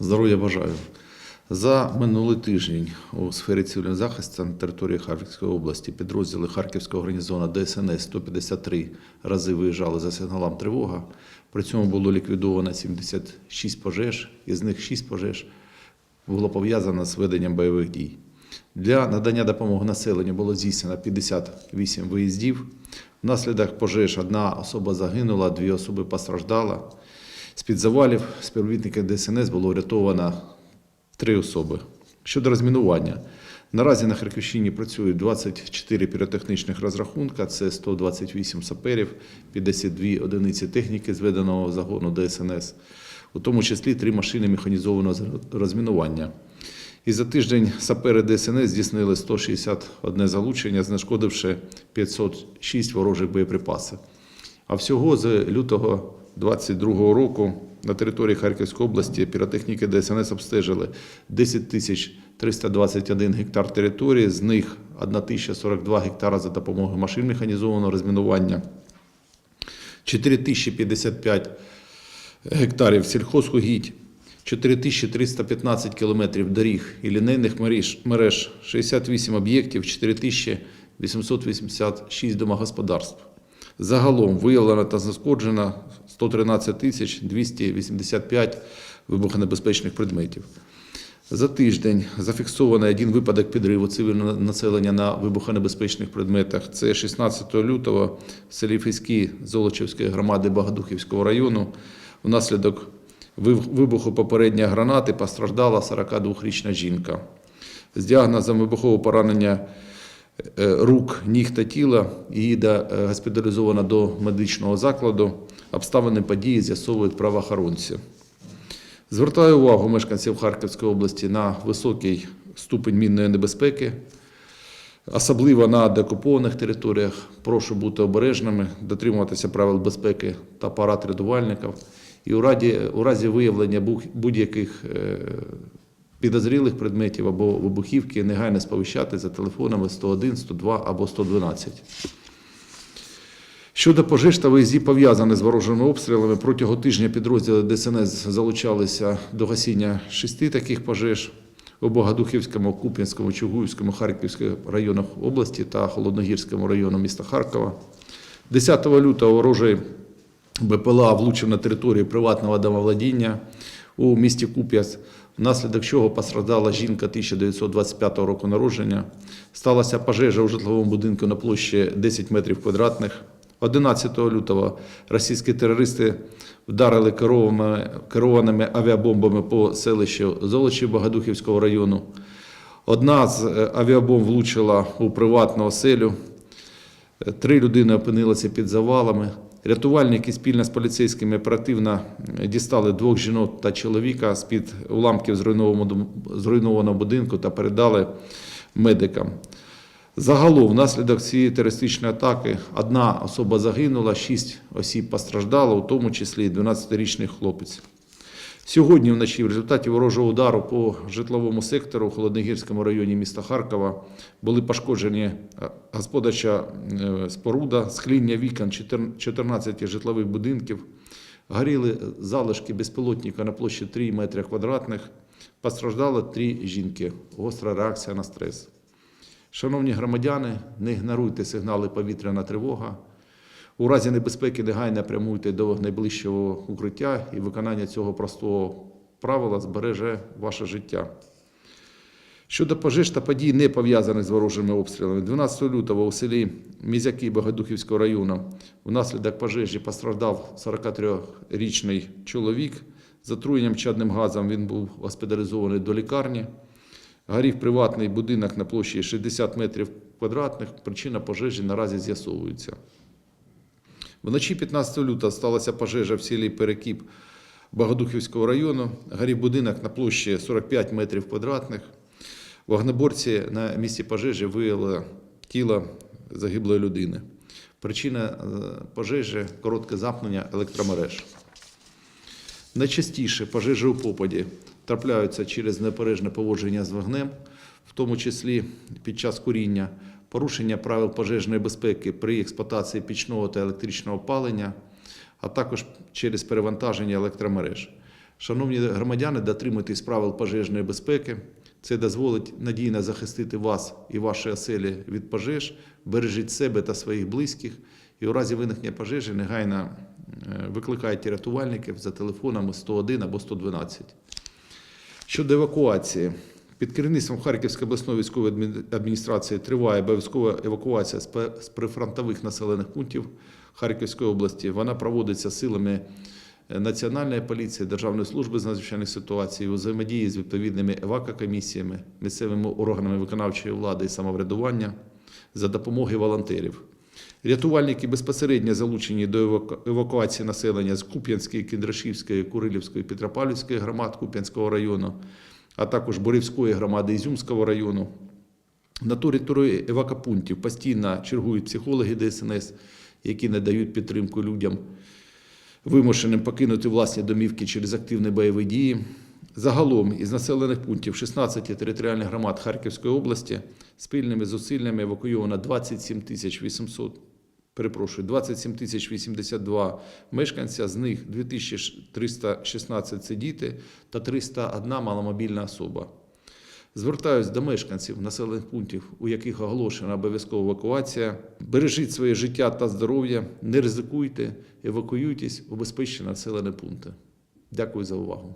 Здоров'я бажаю. За минулий тиждень у сфері цивільного захисту на території Харківської області підрозділи Харківського гарнізону ДСНС 153 рази виїжджали за сигналом тривога. При цьому було ліквідовано 76 пожеж, із них 6 пожеж було пов'язано з веденням бойових дій. Для надання допомоги населенню було здійснено 58 виїздів. Внаслідок пожеж одна особа загинула, дві особи постраждали. З-під завалів співробітників ДСНС було врятовано три особи. Щодо розмінування. Наразі на Харківщині працюють 24 піротехнічних розрахунка, це 128 саперів, 52 одиниці техніки зведеного загону ДСНС, у тому числі три машини механізованого розмінування. І за тиждень сапери ДСНС здійснили 161 залучення, знешкодивши 506 ворожих боєприпасів. А всього з лютого 2022 року на території Харківської області піротехніки ДСНС обстежили 10 тисяч 321 гектар території, з них 1042 гектара за допомогою машин механізованого розмінування, 4055 гектарів сільхозугідь, 4315 кілометрів доріг і лінейних мереж, мереж 68 об'єктів, 4886 домогосподарств. Загалом виявлено та знешкоджено 113 тисяч 285 вибухонебезпечних предметів. За тиждень зафіксовано один випадок підриву цивільного населення на вибухонебезпечних предметах. Це 16 лютого в селі Фіські Золочівської громади Богодухівського району. Внаслідок вибуху попередньої гранати постраждала 42-річна жінка. З діагнозом вибухового поранення рук, ніг та тіла її е, до медичного закладу. Обставини події з'ясовують правоохоронці. Звертаю увагу мешканців Харківської області на високий ступень мінної небезпеки, особливо на деокупованих територіях. Прошу бути обережними, дотримуватися правил безпеки та парад рятувальників. І у разі, у разі виявлення будь-яких е, підозрілих предметів або вибухівки негайно сповіщати за телефонами 101, 102 або 112. Щодо пожеж та виїздів пов'язаних з ворожими обстрілами, протягом тижня підрозділи ДСНС залучалися до гасіння шести таких пожеж у Богодухівському, Куп'янському, Чугуївському, Харківському районах області та Холодногірському району міста Харкова. 10 лютого ворожий БПЛА влучив на територію приватного домовладіння у місті Куп'яс, внаслідок чого постраждала жінка 1925 року народження. Сталася пожежа у житловому будинку на площі 10 метрів квадратних. 11 лютого російські терористи вдарили керованими, авіабомбами по селищу Золочі Богодухівського району. Одна з е, авіабомб влучила у приватну оселю. Три людини опинилися під завалами. Рятувальники спільно з поліцейськими оперативно дістали двох жінок та чоловіка з-під уламків зруйнованого будинку та передали медикам. Загалом, внаслідок цієї терористичної атаки, одна особа загинула, шість осіб постраждало, у тому числі 12-річний хлопець. Сьогодні вночі в результаті ворожого удару по житловому сектору у Холодногірському районі міста Харкова були пошкоджені е, господарча е, споруда, скління вікон 14 житлових будинків, горіли залишки безпілотника на площі 3 метри квадратних, постраждало три жінки. Гостра реакція на стрес. Шановні громадяни, не ігноруйте сигнали повітряна тривога. У разі небезпеки негайно прямуйте до найближчого укриття і виконання цього простого правила збереже ваше життя. Щодо пожеж та подій, не пов'язаних з ворожими обстрілами, 12 лютого у селі Мізяки Богодухівського району внаслідок пожежі постраждав 43-річний чоловік. З отруєнням чадним газом він був госпіталізований до лікарні. Горів приватний будинок на площі 60 метрів квадратних. Причина пожежі наразі з'ясовується. Вночі 15 лютого сталася пожежа в селі Перекіп Богодухівського району. Горів будинок на площі 45 метрів квадратних. Вогнеборці на місці пожежі виявили тіло загиблої людини. Причина е, пожежі коротке замкнення електромереж. Найчастіше пожежі у попаді трапляються через непережне поводження з вогнем, в тому числі під час куріння, порушення правил пожежної безпеки при експлуатації пічного та електричного опалення, а також через перевантаження електромереж. Шановні громадяни, дотримуйтесь правил пожежної безпеки. Це дозволить надійно захистити вас і ваші оселі від пожеж. Бережіть себе та своїх близьких. І у разі виникнення пожежі негайно е, викликайте рятувальників за телефонами 101 або 112. Щодо евакуації, під керівництвом Харківської обласної військової адміністрації триває обов'язкова евакуація з прифронтових населених пунктів Харківської області. Вона проводиться силами е, Національної поліції, Державної служби з надзвичайних ситуацій у взаємодії з відповідними евакокомісіями, місцевими органами виконавчої влади і самоврядування за допомоги волонтерів. Рятувальники безпосередньо залучені до евакуації населення з Куп'янської, Кіндрашівської, Курилівської, Петропавлівської громад Куп'янського району, а також Борівської громади Ізюмського району. На території евакопунктів постійно чергують психологи ДСНС, які надають підтримку людям, вимушеним покинути власні домівки через активні бойові дії. Загалом із населених пунктів 16 територіальних громад Харківської області спільними зусиллями евакуйовано 27 тисяч 800, перепрошую, 27 тисяч 82 мешканця, з них 2316 – це діти та 301 маломобільна особа. Звертаюсь до мешканців населених пунктів, у яких оголошена обов'язкова евакуація. Бережіть своє життя та здоров'я, не ризикуйте, евакуюйтесь у безпечні населені пункти. Дякую за увагу.